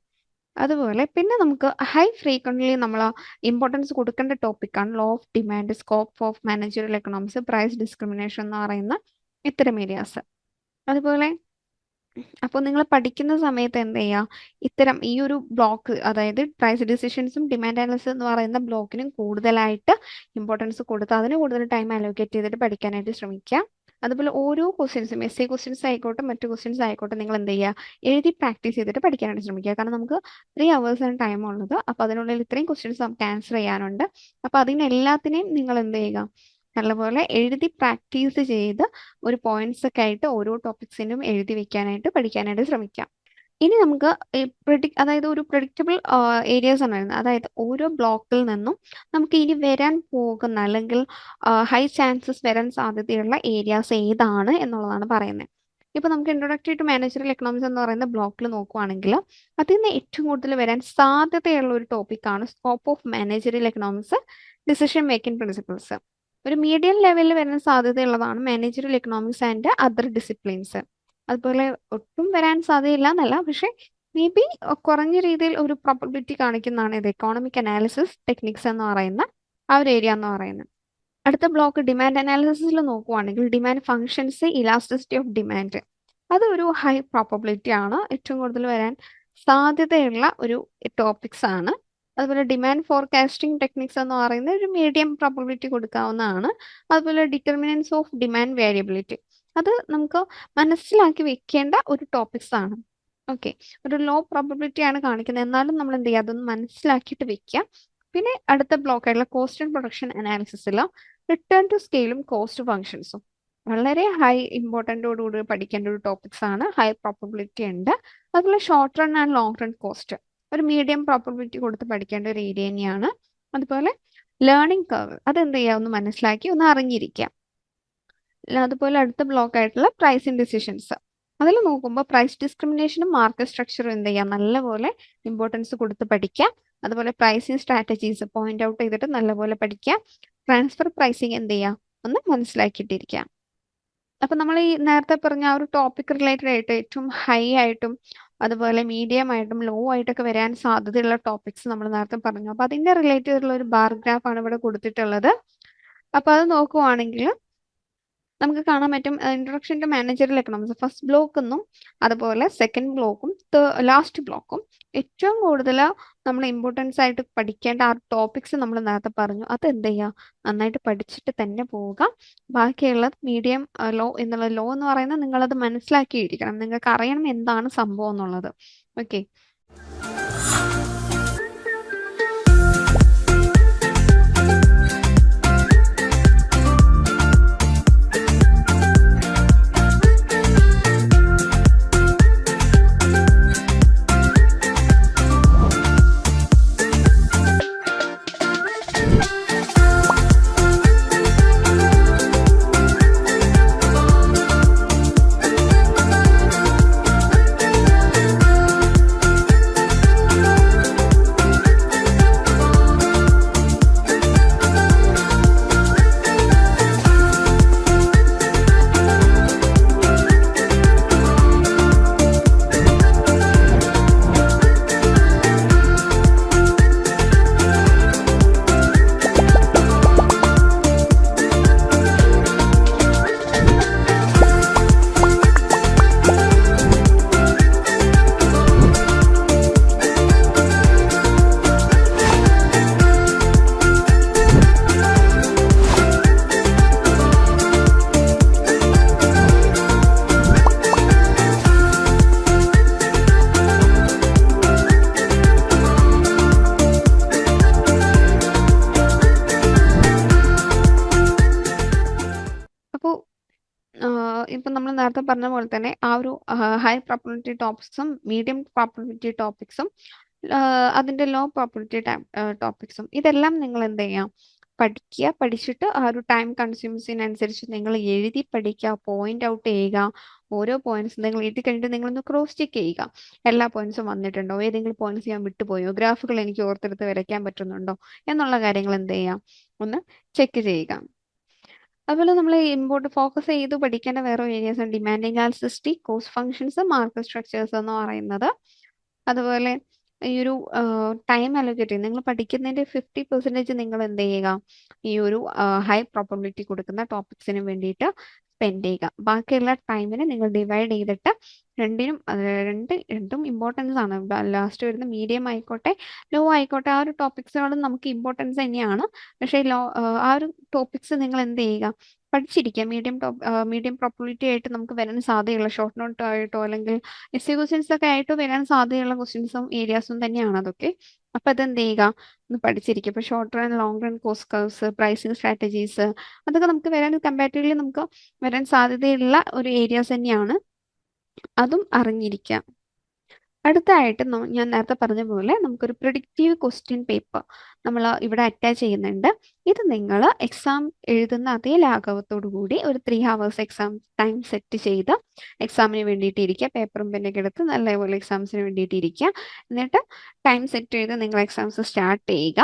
[SPEAKER 2] അതുപോലെ പിന്നെ നമുക്ക് ഹൈ ഫ്രീക്വന്റ്ലി നമ്മൾ ഇമ്പോർട്ടൻസ് കൊടുക്കേണ്ട ടോപ്പിക്കാണ് law of demand scope of managerial economics price discrimination എന്ന് പറയുന്ന ഇത്തരം ഏരിയാസ് അതുപോലെ അപ്പോൾ നിങ്ങൾ പഠിക്കുന്ന സമയത്ത് എന്ത് ചെയ്യുക ഇത്തരം ഈ ഒരു ബ്ലോക്ക് അതായത് പ്രൈസ് ഡിസിഷൻസും ഡിമാൻഡ് അനാലിസിസ് എന്ന് പറയുന്ന ബ്ലോക്കിനും കൂടുതലായിട്ട് ഇമ്പോർട്ടൻസ് കൊടുത്ത് അതിന് കൂടുതൽ ടൈം അലോക്കേറ്റ് ചെയ്തിട്ട് പഠിക്കാനായിട്ട് ശ്രമിക്കുക അതുപോലെ ഓരോ ക്വസ്റ്റ്യൻസും എസ് എ ക്വസ്റ്റ്യൻസ് ആയിക്കോട്ടെ മറ്റു ക്വസ്റ്റ്യൻസ് ആയിക്കോട്ടെ നിങ്ങൾ എന്ത് ചെയ്യുക എഴുതി പ്രാക്ടീസ് ചെയ്തിട്ട് പഠിക്കാനായിട്ട് ശ്രമിക്കുക കാരണം നമുക്ക് ത്രീ ആണ് ടൈം ഉള്ളത്. അപ്പോൾ അതിനുള്ളിൽ ഇത്രയും ക്വസ്റ്റ്യൻസ് നമുക്ക് ആൻസർ ചെയ്യാനുണ്ട്. അപ്പോൾ അതിനെല്ലാത്തിനെയും നിങ്ങൾ എന്ത് ചെയ്യുക? നല്ലപോലെ എഴുതി പ്രാക്ടീസ് ചെയ്ത് ഒരു പോയിന്റ്സ് ഒക്കെ ആയിട്ട് ഓരോ ടോപ്പിക്സിനും എഴുതി വെക്കാനായിട്ട് പഠിക്കാനായിട്ട് ശ്രമിക്കാം. ഇനി നമുക്ക് പ്രിഡിക് അതായത് ഒരു പ്രഡിക്റ്റബിൾ ഏരിയാസ് ആണ് വരുന്നത്. അതായത് ഓരോ ബ്ലോക്കിൽ നിന്നും നമുക്ക് ഇനി വരാൻ പോകുന്ന അല്ലെങ്കിൽ ഹൈ ചാൻസസ് വരാൻ സാധ്യതയുള്ള ഏരിയാസ് ഏതാണ് എന്നുള്ളതാണ് പറയുന്നത്. ഇപ്പൊ നമുക്ക് ഇൻട്രൊഡക്ടറി ടു മാനേജറൽ എക്കണോമിക്സ് എന്ന് പറയുന്ന ബ്ലോക്കിൽ നോക്കുവാണെങ്കിൽ അതിൽ നിന്ന് ഏറ്റവും കൂടുതൽ വരാൻ സാധ്യതയുള്ള ഒരു ടോപ്പിക്കാണ് scope of managerial economics decision making principles ഒരു മീഡിയം ലെവലിൽ വരാൻ സാധ്യതയുള്ളതാണ് managerial economics and other disciplines അതുപോലെ ഒട്ടും വരാൻ സാധ്യതയില്ല എന്നല്ല പക്ഷെ മേ ബി കുറഞ്ഞ രീതിയിൽ ഒരു പ്രോബിലിറ്റി കാണിക്കുന്നതാണ് ഇത്. എക്കോണമിക് അനാലിസിസ് ടെക്നിക്സ് എന്ന് പറയുന്ന ആ ഒരു ഏരിയ എന്ന് പറയുന്നത്. അടുത്ത ബ്ലോക്ക് ഡിമാൻഡ് അനാലിസിസിൽ നോക്കുവാണെങ്കിൽ demand functions elasticity of demand അത് ഒരു ഹൈ പ്രോബിലിറ്റി ആണ്. ഏറ്റവും കൂടുതൽ വരാൻ സാധ്യതയുള്ള ഒരു ടോപ്പിക്സ് ആണ്. അതുപോലെ ഡിമാൻഡ് ഫോർകാസ്റ്റിംഗ് ടെക്നിക്സ് എന്ന് പറയുന്ന ഒരു മീഡിയം പ്രോബിലിറ്റി കൊടുക്കാവുന്നതാണ്. അതുപോലെ ഡിറ്റർമിനൻസ് ഓഫ് ഡിമാൻഡ് വേരിയബിലിറ്റി അത് നമുക്ക് മനസ്സിലാക്കി വെക്കേണ്ട ഒരു ടോപ്പിക്സ് ആണ്. ഓക്കെ ഒരു ലോ പ്രോബിലിറ്റി ആണ് കാണിക്കുന്നത്. എന്നാലും നമ്മൾ എന്ത് ചെയ്യുക? അതൊന്ന് മനസ്സിലാക്കിയിട്ട് വെക്കുക. പിന്നെ അടുത്ത ബ്ലോക്ക് ആയിട്ടുള്ള കോസ്റ്റ് ആൻഡ് പ്രൊഡക്ഷൻ അനാലിസിസിൽ റിട്ടേൺ ടു സ്കെയിലും കോസ്റ്റ് ഫങ്ഷൻസും വളരെ ഹൈ ഇമ്പോർട്ടന്റോടുകൂടി പഠിക്കേണ്ട ഒരു ടോപ്പിക്സ് ആണ്. ഹൈ പ്രോബിലിറ്റി ഉണ്ട്. അതുപോലെ short run and long run cost ഒരു മീഡിയം പ്രോബിലിറ്റി കൊടുത്ത് പഠിക്കേണ്ട ഒരു ഏരിയ തന്നെയാണ്. അതുപോലെ ലേണിംഗ് കർവ് അത് എന്ത് ചെയ്യുക ഒന്ന് മനസ്സിലാക്കി ഒന്ന് അറിഞ്ഞിരിക്കാം. അതുപോലെ അടുത്ത ബ്ലോക്ക് ആയിട്ടുള്ള പ്രൈസിങ് ഡിസിഷൻസ് അതിൽ നോക്കുമ്പോൾ പ്രൈസ് ഡിസ്ക്രിമിനേഷനും മാർക്കറ്റ് സ്ട്രക്ചറും എന്ത് ചെയ്യാം? നല്ലപോലെ ഇമ്പോർട്ടൻസ് കൊടുത്ത് പഠിക്കാം. അതുപോലെ പ്രൈസിങ് സ്ട്രാറ്റജീസ് പോയിന്റ് ഔട്ട് ചെയ്തിട്ട് നല്ലപോലെ പഠിക്കാം. ട്രാൻസ്ഫർ പ്രൈസിങ് എന്ത് ചെയ്യാം? ഒന്ന് മനസ്സിലാക്കിയിട്ടിരിക്കാം. അപ്പൊ നമ്മൾ ഈ നേരത്തെ പറഞ്ഞ ആ ഒരു ടോപ്പിക് റിലേറ്റഡ് ആയിട്ട് ഏറ്റവും ഹൈ ആയിട്ടും അതുപോലെ മീഡിയം ആയിട്ടും ലോ ആയിട്ടൊക്കെ വരാൻ സാധ്യതയുള്ള ടോപ്പിക്സ് നമ്മൾ നേരത്തെ പറഞ്ഞു. അപ്പൊ അതിന്റെ റിലേറ്റഡ് ആയിട്ടുള്ള ഒരു ബാർ ഗ്രാഫ് ആണ് ഇവിടെ കൊടുത്തിട്ടുള്ളത്. അപ്പൊ അത് നോക്കുവാണെങ്കിൽ നമുക്ക് കാണാൻ പറ്റും introduction to managerial first block എന്നും അതുപോലെ സെക്കൻഡ് ബ്ലോക്കും ലാസ്റ്റ് ബ്ലോക്കും ഏറ്റവും കൂടുതൽ നമ്മൾ ഇമ്പോർട്ടൻസ് ആയിട്ട് പഠിക്കേണ്ട ആ ടോപ്പിക്സ് നമ്മൾ നേരത്തെ പറഞ്ഞു. അത് എന്ത് ചെയ്യുക നന്നായിട്ട് പഠിച്ചിട്ട് തന്നെ പോവുക. ബാക്കിയുള്ളത് മീഡിയം ലോ എന്നുള്ള ലോ എന്ന് പറയുന്നത് നിങ്ങളത് മനസ്സിലാക്കിയിരിക്കണം. നിങ്ങൾക്ക് അറിയണം എന്താണ് സംഭവം എന്നുള്ളത്. ഓക്കെ നേരത്തെ പറഞ്ഞ പോലെ തന്നെ ആ ഒരു ഹൈ പ്രോബിലിറ്റി ടോപ്പിക്സും മീഡിയം പ്രോബിലിറ്റി ടോപ്പിക്സും അതിന്റെ ലോ പ്രോബിലിറ്റി ടോപ്പിക്സും ഇതെല്ലാം നിങ്ങൾ എന്ത് ചെയ്യാം? പഠിക്കുക. പഠിച്ചിട്ട് ആ ഒരു ടൈം കൺസ്യൂംസിനനുസരിച്ച് നിങ്ങൾ എഴുതി പഠിക്കുക. പോയിന്റ് ഔട്ട് ചെയ്യുക. ഓരോ പോയിന്റ്സ് നിങ്ങൾ എഴുതി കഴിഞ്ഞിട്ട് നിങ്ങളൊന്ന് ക്രോസ് ചെക്ക് ചെയ്യുക. എല്ലാ പോയിന്റ്സും വന്നിട്ടുണ്ടോ? ഏതെങ്കിലും പോയിന്റ്സ് ഞാൻ വിട്ടുപോയോ? ഗ്രാഫുകൾ എനിക്ക് ഓർത്തെടുത്ത് വരയ്ക്കാൻ പറ്റുന്നുണ്ടോ? എന്നുള്ള കാര്യങ്ങൾ എന്ത് ചെയ്യാം? ഒന്ന് ചെക്ക് ചെയ്യുക. അതുപോലെ നമ്മൾ ഇമ്പോർട്ട് ഫോക്കസ് ചെയ്ത് പഠിക്കേണ്ട വേറെ ഏരിയാസ് ആണ് ഡിമാൻഡ് അനാലിസിസ്റ്റി കോസ്റ്റ് ഫങ്ഷൻസ് മാർക്ക് സ്ട്രക്ചേഴ്സ് എന്ന് പറയുന്നത്. അതുപോലെ ഈ ഒരു ടൈം അലോക്കേറ്റ് നിങ്ങൾ പഠിക്കുന്നതിന്റെ ഫിഫ്റ്റി പെർസെന്റേജ് നിങ്ങൾ എന്ത് ചെയ്യുക? ഈ ഒരു ഹൈ പ്രോബിലിറ്റി കൊടുക്കുന്ന ടോപ്പിക്സിന് വേണ്ടിയിട്ട് സ്പെൻഡ് ചെയ്യുക. ബാക്കിയുള്ള ടൈമിനെ നിങ്ങൾ ഡിവൈഡ് ചെയ്തിട്ട് രണ്ടിനും രണ്ട് രണ്ടും ഇമ്പോർട്ടൻസ് ആണ്. ലാസ്റ്റ് വരുന്ന മീഡിയം ആയിക്കോട്ടെ ലോ ആയിക്കോട്ടെ ആ ഒരു ടോപ്പിക്സുകളും നമുക്ക് ഇമ്പോർട്ടൻസ് തന്നെയാണ്. പക്ഷേ ലോ ആ ഒരു ടോപ്പിക്സ് നിങ്ങൾ എന്ത് ചെയ്യുക? പഠിച്ചിരിക്കുക. മീഡിയം ടോപ്പ് മീഡിയം പ്രോബിലിറ്റി ആയിട്ട് നമുക്ക് വരാൻ സാധ്യതയുള്ള ഷോർട്ട് നോട്ട് ആയിട്ടോ അല്ലെങ്കിൽ എസ് സി ക്വസ്റ്റ്യൻസ് ഒക്കെ ആയിട്ടോ വരാൻ സാധ്യതയുള്ള ക്വസ്റ്റ്യൻസും ഏരിയാസും തന്നെയാണ് അതൊക്കെ. അപ്പൊ അതെന്ത് ചെയ്യുക? ഒന്ന് പഠിച്ചിരിക്കും ഇപ്പൊ short run long run cost curves pricing strategies അതൊക്കെ നമുക്ക് വരാൻ കമ്പാരിറ്റീവ്ലി നമുക്ക് വരാൻ സാധ്യതയുള്ള ഒരു ഏരിയാസ് തന്നെയാണ്. അതും അറിഞ്ഞിരിക്കാം അടുത്തതായിട്ട് ന- ഞാൻ നേരത്തെ പറഞ്ഞ പോലെ നമുക്കൊരു പ്രിഡിക്റ്റീവ് ക്വസ്റ്റ്യൻ പേപ്പർ നമ്മൾ ഇവിടെ അറ്റാച്ച് ചെയ്യുന്നുണ്ട്. ഇത് നിങ്ങൾ എക്സാം എഴുതുന്ന അതേ ലാഘവത്തോടു കൂടി ഒരു three hours exam time set ചെയ്ത് എക്സാമിന് വേണ്ടിയിട്ട് ഇരിക്കുക. പേപ്പറും പെന്നൊക്കെ എടുത്ത് നല്ലപോലെ എക്സാംസിന് വേണ്ടിയിട്ട് ഇരിക്കുക. എന്നിട്ട് ടൈം സെറ്റ് ചെയ്ത് നിങ്ങൾ എക്സാംസ് സ്റ്റാർട്ട് ചെയ്യുക.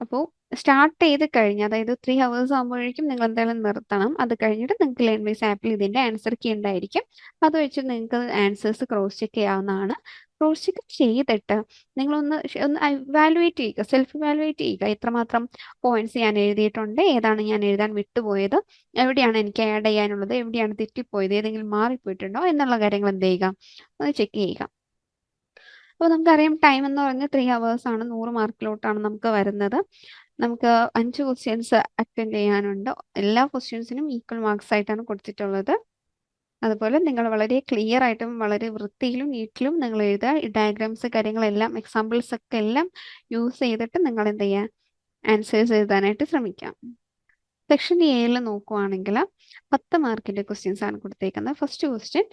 [SPEAKER 2] അപ്പോൾ സ്റ്റാർട്ട് ചെയ്ത് കഴിഞ്ഞ് അതായത് ത്രീ ഹവേഴ്സ് ആകുമ്പോഴേക്കും നിങ്ങൾ എന്തായാലും നിർത്തണം. അത് കഴിഞ്ഞിട്ട് നിങ്ങൾക്ക് ലേൺ വൈസ് ആപ്പിൽ ഇതിന്റെ ആൻസർ കീ ഉണ്ടായിരിക്കും. അത് വെച്ച് നിങ്ങൾക്ക് ആൻസേഴ്സ് ക്രോസ് ചെക്ക് ചെയ്യാവുന്നതാണ്. ക്രോസ് ചെക്ക് ചെയ്തിട്ട് നിങ്ങൾ ഒന്ന് ഒന്ന് വാലുവേറ്റ് ചെയ്യുക. സെൽഫ് വാലുവേറ്റ് ചെയ്യുക. എത്രമാത്രം പോയിന്റ്സ് ഞാൻ എഴുതിയിട്ടുണ്ട് ഏതാണ് ഞാൻ എഴുതാൻ വിട്ടുപോയത് എവിടെയാണ് എനിക്ക് ആഡ് ചെയ്യാനുള്ളത് എവിടെയാണ് തെറ്റിപ്പോയത് ഏതെങ്കിലും മാറിപ്പോയിട്ടുണ്ടോ എന്നുള്ള കാര്യങ്ങൾ എന്ത് ചെയ്യുക? ഒന്ന് ചെക്ക് ചെയ്യുക. അപ്പോൾ നമുക്കറിയാം ടൈം എന്ന് പറഞ്ഞാൽ ത്രീ ഹവേഴ്സ് ആണ്. നൂറ് മാർക്കിലോട്ടാണ് നമുക്ക് വരുന്നത്. നമുക്ക് അഞ്ച് ക്വസ്റ്റ്യൻസ് അറ്റൻഡ് ചെയ്യാനുണ്ട്. എല്ലാ ക്വസ്റ്റ്യൻസിനും ഈക്വൽ മാർക്സ് ആയിട്ടാണ് കൊടുത്തിട്ടുള്ളത്. അതുപോലെ നിങ്ങൾ വളരെ ക്ലിയർ ആയിട്ടും വളരെ വൃത്തിയിലും നീറ്റിലും നിങ്ങൾ എഴുതുക. ഈ ഡയഗ്രാംസ് കാര്യങ്ങളെല്ലാം എക്സാമ്പിൾസ് ഒക്കെ എല്ലാം യൂസ് ചെയ്തിട്ട് നിങ്ങൾ എന്ത് ചെയ്യുക? ആൻസേഴ്സ് എഴുതാനായിട്ട് ശ്രമിക്കാം സെക്ഷൻ എയിൽ നോക്കുവാണെങ്കിൽ പത്ത് മാർക്കിന്റെ ക്വസ്റ്റ്യൻസ് ആണ് കൊടുത്തേക്കുന്നത്. First question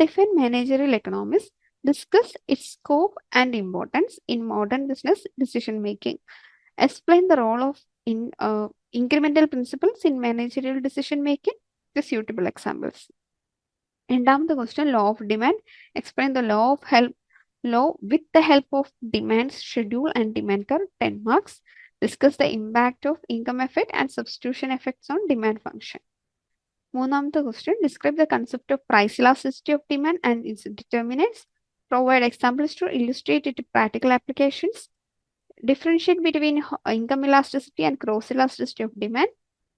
[SPEAKER 2] define managerial economics discuss its scope and importance in modern business decision making explain the role of in incremental principles in managerial decision making the suitable examples രണ്ടാമത്തെ question law of demand explain the law of help law with the help of demand schedule and demand curve ten marks discuss the impact of income effect and substitution effects on demand function മൂന്നാമത്തെ question describe the concept of price elasticity of demand and its determinants provide examples to illustrate it practical applications differentiate between income elasticity and cross elasticity of demand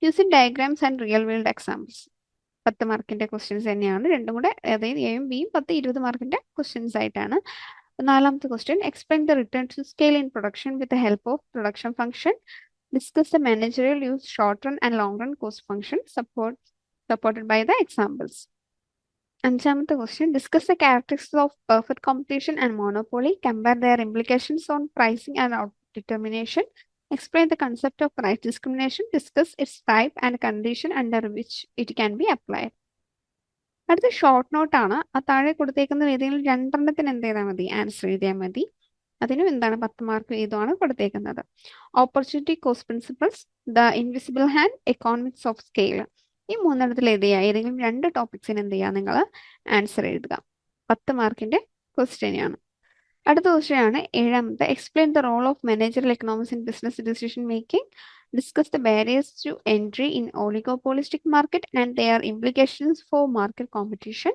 [SPEAKER 2] using diagrams and real world examples. പത്ത് മാർക്കിന്റെ questions തന്നെയാണ്. രണ്ടും കൂടെ അതായത് എയും ബിയും പത്ത് ഇരുപത് മാർക്കിന്റെ ക്വസ്റ്റ്യൻസ് ആയിട്ടാണ്. നാലാമത്തെ question explain the return to scale in production with help of production function discuss the managerial use short run and long run cost function support supported by the examples അഞ്ചാമത്തെ question discuss the characteristics of perfect competition and monopoly compare their implications on pricing and out determination explain the concept of price discrimination discuss its type and condition under which it can be applied. അടുത്ത short note ആണ്. ആ താഴെ കൊടുത്തേക്കുന്ന ഏതെങ്കിലും രണ്ടെണ്ണത്തിന് എന്ത് ചെയ്താൽ മതി? Answer എഴുതിയാൽ മതി. അതിനും എന്താണ് പത്ത് മാർക്ക് വീതമാണ് കൊടുത്തേക്കുന്നത്. Opportunity cost principles the invisible hand economics of scale ഈ മൂന്നെണ്ണത്തിൽ എന്ത് ഏതെങ്കിലും രണ്ട് ടോപ്പിക്സിന് എന്ത് ചെയ്യുക നിങ്ങൾ ആൻസർ എഴുതുക. പത്ത് മാർക്കിന്റെ ക്വസ്റ്റ്യനാണ് അടുത്ത ക്വസ്റ്റ്യനാണ് ഏഴാമത്തെ explain the role of managerial economics in business decision making discuss the barriers to entry in oligopolistic market and their implications for market competition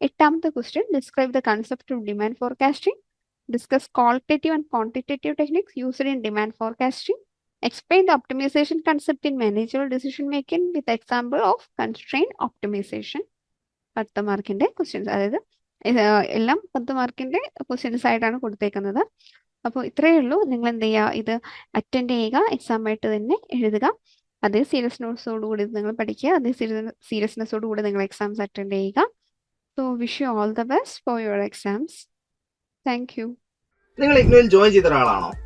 [SPEAKER 2] എട്ടാമത്തെ question describe the concept of demand forecasting discuss qualitative and quantitative techniques used in demand forecasting explain the optimization concept in managerial decision making with example of constraint optimization. പത്ത് മാർക്കിന്റെ questions അതായത് എല്ലാം പത്ത് മാർക്കിന്റെ questions ആയിട്ടാണ് കൊടുത്തേക്കുന്നത്. അപ്പോൾ ഇത്രയേ ഉള്ളൂ. നിങ്ങൾ എന്ത് ചെയ്യുക? ഇത് അറ്റൻഡ് ചെയ്യുക. എക്സാം ആയിട്ട് തന്നെ എഴുതുക. അതേ സീരിയസ്നെസ്സോടുകൂടി നിങ്ങൾ പഠിക്കുക. അതേ സീരിയസ്നെസ്സോടുകൂടി നിങ്ങൾ എക്സാംസ് അറ്റൻഡ് ചെയ്യുക. So wish you all the best for your exams thank you
[SPEAKER 3] നിങ്ങൾ ഇഗ്നുവിൽ ജോയിൻ ചെയ്ത ഒരാളാണോ?